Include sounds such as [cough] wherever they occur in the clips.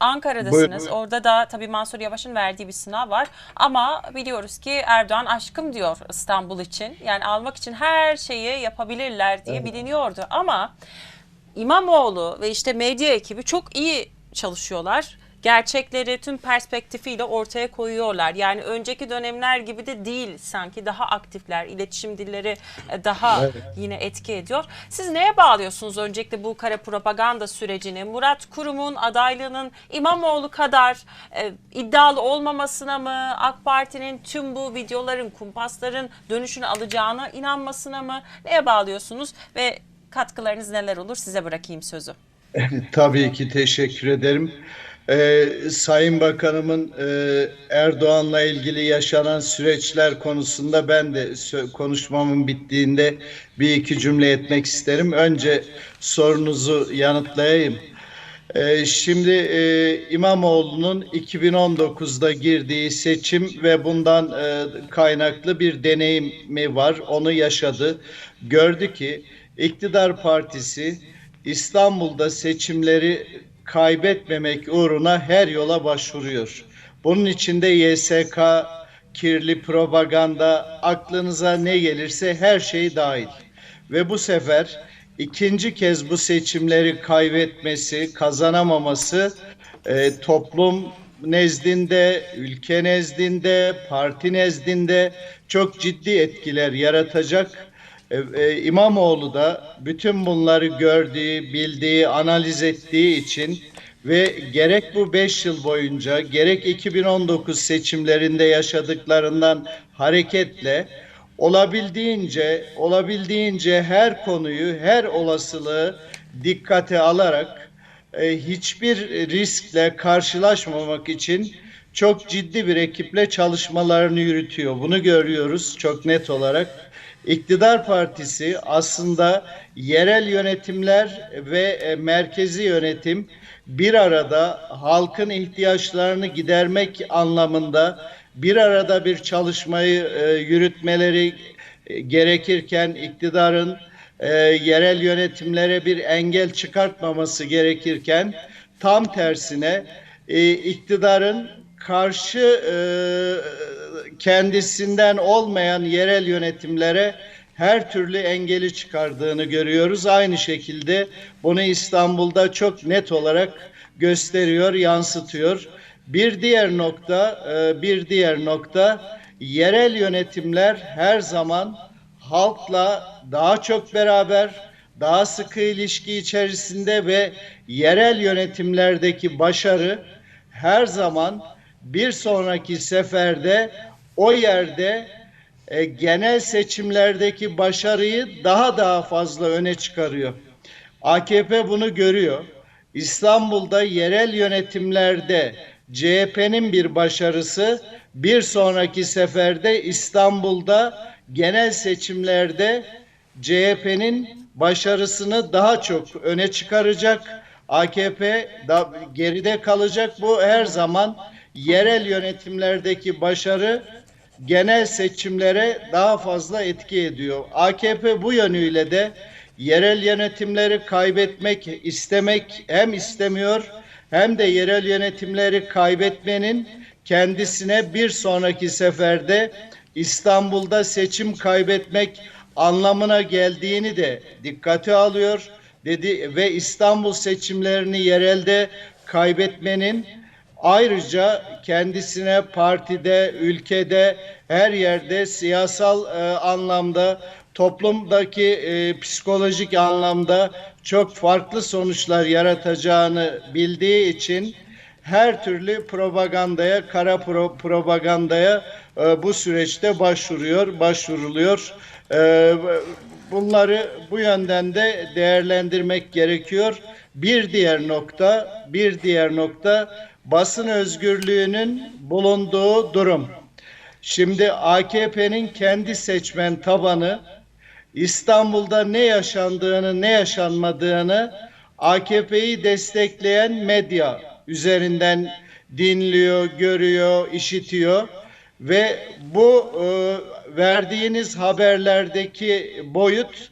Ankara'dasınız. Buyurun. Orada da tabii Mansur Yavaş'ın verdiği bir sınav var. Ama biliyoruz ki Erdoğan aşkım diyor İstanbul için. Yani almak için her şeyi yapabilirler diye biliniyordu. Ama İmamoğlu ve işte medya ekibi çok iyi çalışıyorlar. Gerçekleri tüm perspektifiyle ortaya koyuyorlar. Yani önceki dönemler gibi de değil sanki daha aktifler. İletişim dilleri e, daha Evet. yine etki ediyor. Siz neye bağlıyorsunuz öncelikle bu kara propaganda sürecini? Murat Kurum'un adaylığının İmamoğlu kadar e, iddialı olmamasına mı? AK Parti'nin tüm bu videoların, kumpasların dönüşünü alacağına inanmasına mı? Neye bağlıyorsunuz ve katkılarınız neler olur? Size bırakayım sözü. [laughs] Tabii ki teşekkür ederim. Ee, Sayın Bakanımın e, Erdoğan'la ilgili yaşanan süreçler konusunda ben de konuşmamın bittiğinde bir iki cümle etmek isterim. Önce sorunuzu yanıtlayayım. Ee, şimdi e, İmamoğlu'nun 2019'da girdiği seçim ve bundan e, kaynaklı bir deneyimi var. Onu yaşadı. Gördü ki iktidar partisi İstanbul'da seçimleri kaybetmemek uğruna her yola başvuruyor. Bunun içinde YSK, kirli propaganda, aklınıza ne gelirse her şey dahil. Ve bu sefer ikinci kez bu seçimleri kaybetmesi, kazanamaması e, toplum nezdinde, ülke nezdinde, parti nezdinde çok ciddi etkiler yaratacak. E, e, İmamoğlu da bütün bunları gördüğü, bildiği, analiz ettiği için ve gerek bu 5 yıl boyunca gerek 2019 seçimlerinde yaşadıklarından hareketle olabildiğince olabildiğince her konuyu, her olasılığı dikkate alarak e, hiçbir riskle karşılaşmamak için çok ciddi bir ekiple çalışmalarını yürütüyor. Bunu görüyoruz çok net olarak. İktidar Partisi aslında yerel yönetimler ve e, merkezi yönetim bir arada halkın ihtiyaçlarını gidermek anlamında bir arada bir çalışmayı e, yürütmeleri e, gerekirken iktidarın yerel yönetimlere bir engel çıkartmaması gerekirken tam tersine iktidarın karşı e, kendisinden olmayan yerel yönetimlere her türlü engeli çıkardığını görüyoruz. Aynı şekilde bunu İstanbul'da çok net olarak gösteriyor, yansıtıyor. Bir diğer nokta, e, bir diğer nokta yerel yönetimler her zaman halkla daha çok beraber, daha sıkı ilişki içerisinde ve yerel yönetimlerdeki başarı her zaman bir sonraki seferde o yerde e, genel seçimlerdeki başarıyı daha daha fazla öne çıkarıyor. AKP bunu görüyor. İstanbul'da yerel yönetimlerde CHP'nin bir başarısı bir sonraki seferde İstanbul'da genel seçimlerde CHP'nin başarısını daha çok öne çıkaracak. AKP da geride kalacak. Bu her zaman yerel yönetimlerdeki başarı genel seçimlere daha fazla etki ediyor. AKP bu yönüyle de yerel yönetimleri kaybetmek istemek hem istemiyor hem de yerel yönetimleri kaybetmenin kendisine bir sonraki seferde İstanbul'da seçim kaybetmek anlamına geldiğini de dikkate alıyor dedi ve İstanbul seçimlerini yerelde kaybetmenin ayrıca kendisine partide, ülkede, her yerde siyasal e, anlamda, toplumdaki e, psikolojik anlamda çok farklı sonuçlar yaratacağını bildiği için her türlü propagandaya, kara pro- propagandaya e, bu süreçte başvuruyor, başvuruluyor. E, bunları bu yönden de değerlendirmek gerekiyor. Bir diğer nokta, bir diğer nokta basın özgürlüğünün bulunduğu durum. Şimdi AKP'nin kendi seçmen tabanı İstanbul'da ne yaşandığını, ne yaşanmadığını AKP'yi destekleyen medya üzerinden dinliyor, görüyor, işitiyor ve bu e, verdiğiniz haberlerdeki boyut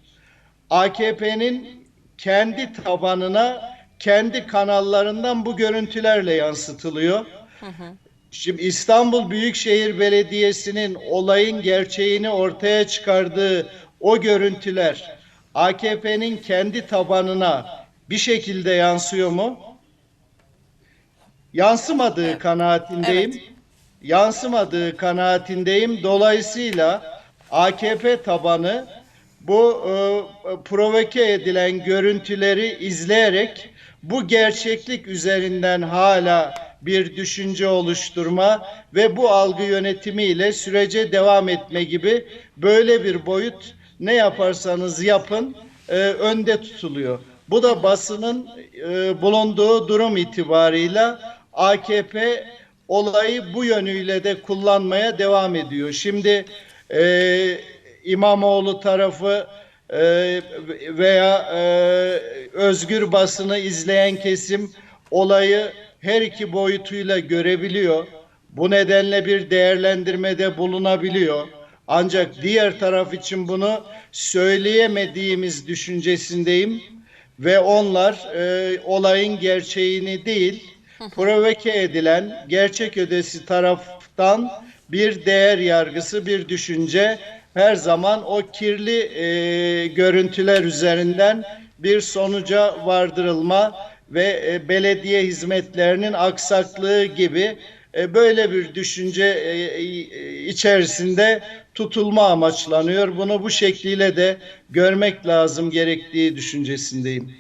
AKP'nin kendi tabanına kendi kanallarından bu görüntülerle yansıtılıyor. Şimdi İstanbul Büyükşehir Belediyesi'nin olayın gerçeğini ortaya çıkardığı o görüntüler AKP'nin kendi tabanına bir şekilde yansıyor mu? Yansımadığı kanaatindeyim. Evet. Yansımadığı kanaatindeyim. Dolayısıyla AKP tabanı bu e, provoke edilen görüntüleri izleyerek bu gerçeklik üzerinden hala bir düşünce oluşturma ve bu algı yönetimiyle sürece devam etme gibi böyle bir boyut ne yaparsanız yapın e, önde tutuluyor. Bu da basının e, bulunduğu durum itibarıyla AKP olayı bu yönüyle de kullanmaya devam ediyor. Şimdi e, İmamoğlu tarafı veya e, özgür basını izleyen kesim olayı her iki boyutuyla görebiliyor. Bu nedenle bir değerlendirmede bulunabiliyor. Ancak diğer taraf için bunu söyleyemediğimiz düşüncesindeyim ve onlar e, olayın gerçeğini değil, provoke edilen gerçek ödesi taraftan bir değer yargısı, bir düşünce her zaman o kirli e, görüntüler üzerinden bir sonuca vardırılma ve e, belediye hizmetlerinin aksaklığı gibi e, böyle bir düşünce e, içerisinde tutulma amaçlanıyor. Bunu bu şekliyle de görmek lazım gerektiği düşüncesindeyim.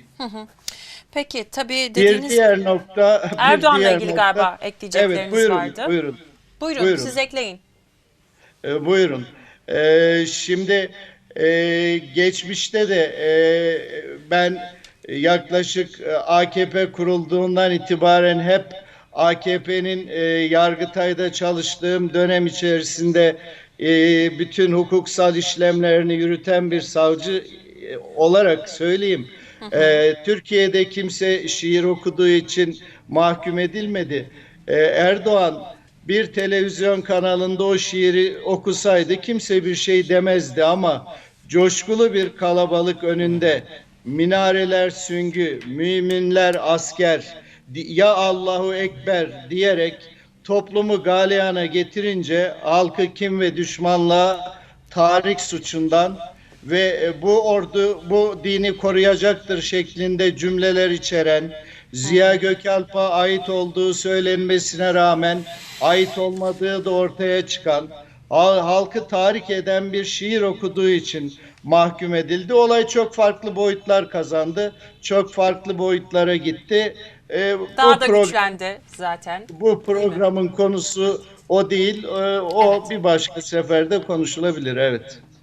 Peki tabii Bir dediğiniz diğer nokta bir Erdoğan'la diğer ilgili nokta- galiba ekleyecekleriniz evet, buyurun, vardı. Buyurun. Buyurun, buyurun. siz ekleyin. E, buyurun. E, şimdi e, geçmişte de e, ben yaklaşık e, AKP kurulduğundan itibaren hep AKP'nin e, Yargıtay'da çalıştığım dönem içerisinde e, bütün hukuksal işlemlerini yürüten bir savcı e, olarak söyleyeyim. E, Türkiye'de kimse şiir okuduğu için mahkum edilmedi. E, Erdoğan bir televizyon kanalında o şiiri okusaydı kimse bir şey demezdi ama coşkulu bir kalabalık önünde minareler süngü, müminler asker, ya Allahu Ekber diyerek toplumu galeyana getirince halkı kim ve düşmanlığa tahrik suçundan ve e, bu ordu bu dini koruyacaktır şeklinde cümleler içeren Ziya Gökalp'a ait olduğu söylenmesine rağmen ait olmadığı da ortaya çıkan hal- halkı tahrik eden bir şiir okuduğu için mahkum edildi. Olay çok farklı boyutlar kazandı. Çok farklı boyutlara gitti. E, Daha da güçlendi zaten. bu programın konusu o değil. E, o bir başka seferde konuşulabilir. Evet.